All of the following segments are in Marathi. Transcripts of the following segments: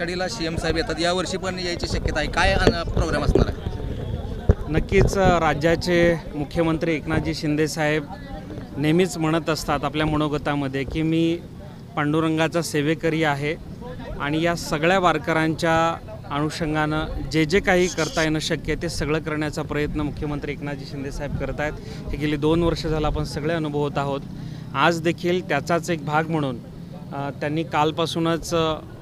आषाढीला सीएम साहेब येतात. यावर्षी पण यायची शक्यता आहे. काय प्रोग्राम असणार आहे? नक्कीच राज्याचे मुख्यमंत्री एकनाथजी शिंदेसाहेब नेहमीच म्हणत असतात आपल्या मनोगतामध्ये की मी पांडुरंगाचा सेवेकरी आहे आणि या सगळ्या वारकऱ्यांच्या अनुषंगानं जे जे काही करता येणं शक्य आहे ते सगळं करण्याचा प्रयत्न मुख्यमंत्री एकनाथजी शिंदेसाहेब करत आहेत हे गेली दोन वर्ष झालं आपण सगळे अनुभवत आहोत. आज देखील त्याचाच एक भाग म्हणून त्यांनी कालपासूनच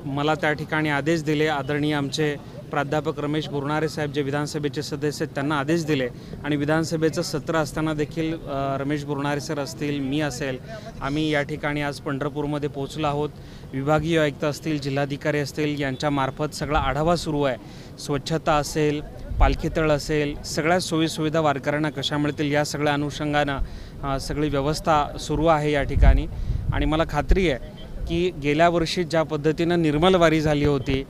मला त्या ठिकाणी आदेश दिले. आदरणीय आमचे प्राध्यापक रमेश गुरुनारे साहेब जे विधानसभेचे सदस्य आहेत त्यांना आदेश दिले. आणि विधानसभेचं सत्र असताना देखील रमेश बुरणारे सर असतील मी असेल आम्ही या ठिकाणी आज पंढरपूरमध्ये पोहोचलो आहोत. विभागीय आयुक्त असतील जिल्हाधिकारी असतील यांच्यामार्फत सगळा आढावा सुरू आहे. स्वच्छता असेल पालखीतळ असेल सगळ्या सोयीसुविधा वारकऱ्यांना कशा मिळतील या सगळ्या अनुषंगानं सगळी व्यवस्था सुरू आहे या ठिकाणी. आणि मला खात्री आहे की गेल्या वर्षी ज्या पद्धतीनं निर्मल वारी झाली होती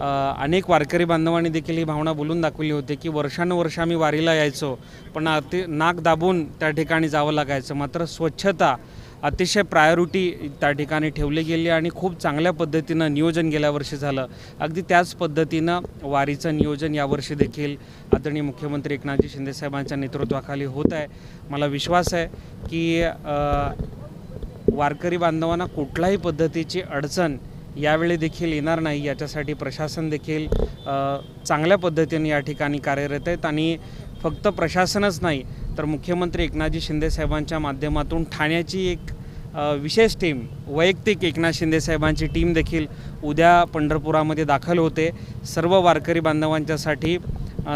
अनेक वारकरी बांधवांनी देखील ही भावना बोलून दाखवली होती की वर्षानुवर्ष आम्ही वारीला यायचो पण अति नाक दाबून त्या ठिकाणी जावं लागायचं. मात्र स्वच्छता अतिशय प्रायोरिटी त्या ठिकाणी ठेवली गेली आणि खूप चांगल्या पद्धतीनं नियोजन गेल्या वर्षी झालं. अगदी त्याच पद्धतीनं वारीचं नियोजन यावर्षी देखील आदरणीय मुख्यमंत्री एकनाथजी शिंदेसाहेबांच्या नेतृत्वाखाली होत आहे. मला विश्वास आहे की वारकरी बांधवांना कुठल्याही पद्धतीची अडचण यावेळी देखील येणार नाही. याच्यासाठी प्रशासन देखील चांगल्या पद्धतीने या ठिकाणी कार्यरत आहेत आणि फक्त प्रशासनच नाही तर मुख्यमंत्री एकनाथजी शिंदेसाहेबांच्या माध्यमातून ठाण्याची एक विशेष टीम वैयक्तिक एकनाथ शिंदेसाहेबांची टीम देखील उद्या पंढरपुरामध्ये दाखल होते. सर्व वारकरी बांधवांच्यासाठी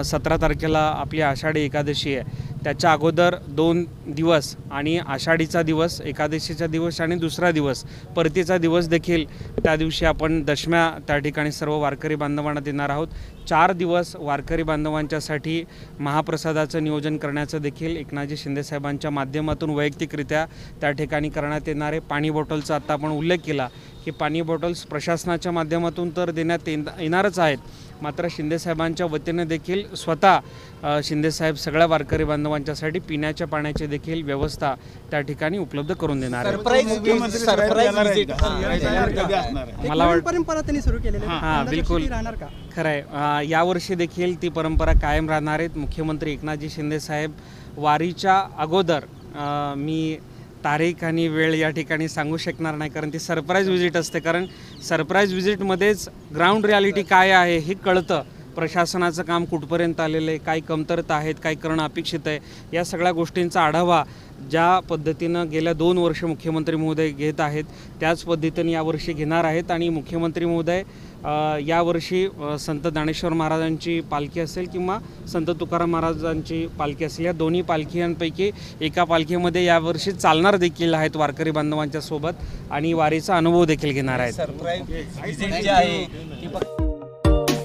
सतरा तारखेला आपली आषाढी एकादशी आहे. त्याच्या अगोदर दोन दिवस आणि आषाढीचा दिवस एकादशीचा दिवस आणि दुसरा दिवस परतीचा दिवस देखील त्या दिवशी आपण दशम्या त्या ठिकाणी सर्व वारकरी बांधवांना देणार आहोत. चार दिवस वारकरी बांधवांच्यासाठी महाप्रसादाचं नियोजन करण्याचं देखील एकनाथजी शिंदेसाहेबांच्या माध्यमातून वैयक्तिकरित्या त्या ठिकाणी करण्यात येणारे पाणी बॉटलचा आत्ता आपण उल्लेख केला. की पाणी बॉटल्स प्रशासनाच्या माध्यमातून तर देण्यात येणारच आहेत मात्र शिंदेसाहेबांच्या वतीने देखील स्वतः शिंदेसाहेब सगळ्या वारकरी बांधवांच्यासाठी पिण्याच्या पाण्याची देखील व्यवस्था त्या ठिकाणी उपलब्ध करून देणार आहे मुख्यमंत्री सरप्राईज येणार आहे visit. का? हां, येणार कधी असणार आहे? एक मला नवीन वाट- परंपरा त्यांनी सुरू केलेली आहे. हां, बिलकुल. सुट्टी राहणार का खरं आहे यावर्षी देखील ती परंपरा कायम राहणार आहेत मुख्यमंत्री एकनाथजी शिंदेसाहेब वारीच्या अगोदर मी तारीख आणि वेळ या ठिकाणी सांगू शकणार नाही कारण ती सरप्राईज विजिट असते. कारण सरप्राईज व्हिजिटमध्येच ग्राउंड रियालिटी काय आहे हे कळतं. प्रशासनाचं काम कुठपर्यंत आलेलं आहे काय कमतरता आहेत काय करणं अपेक्षित आहे या सगळ्या गोष्टींचा आढावा ज्या पद्धतीनं गेल्या दोन वर्ष मुख्यमंत्री महोदय घेत आहेत त्याच पद्धतीने यावर्षी घेणार आहेत आणि मुख्यमंत्री महोदय यावर्षी संत ज्ञानेश्वर महाराजांची पालखी असेल किंवा संत तुकाराम महाराजांची पालखी असेल या दोन्ही पालखींपैकी एका पालखीमध्ये यावर्षी चालणार देखील आहेत वारकरी बांधवांच्या सोबत आणि वारीचा अनुभव देखील घेणार आहेत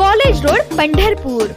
कॉलेज रोड पंढरपूर.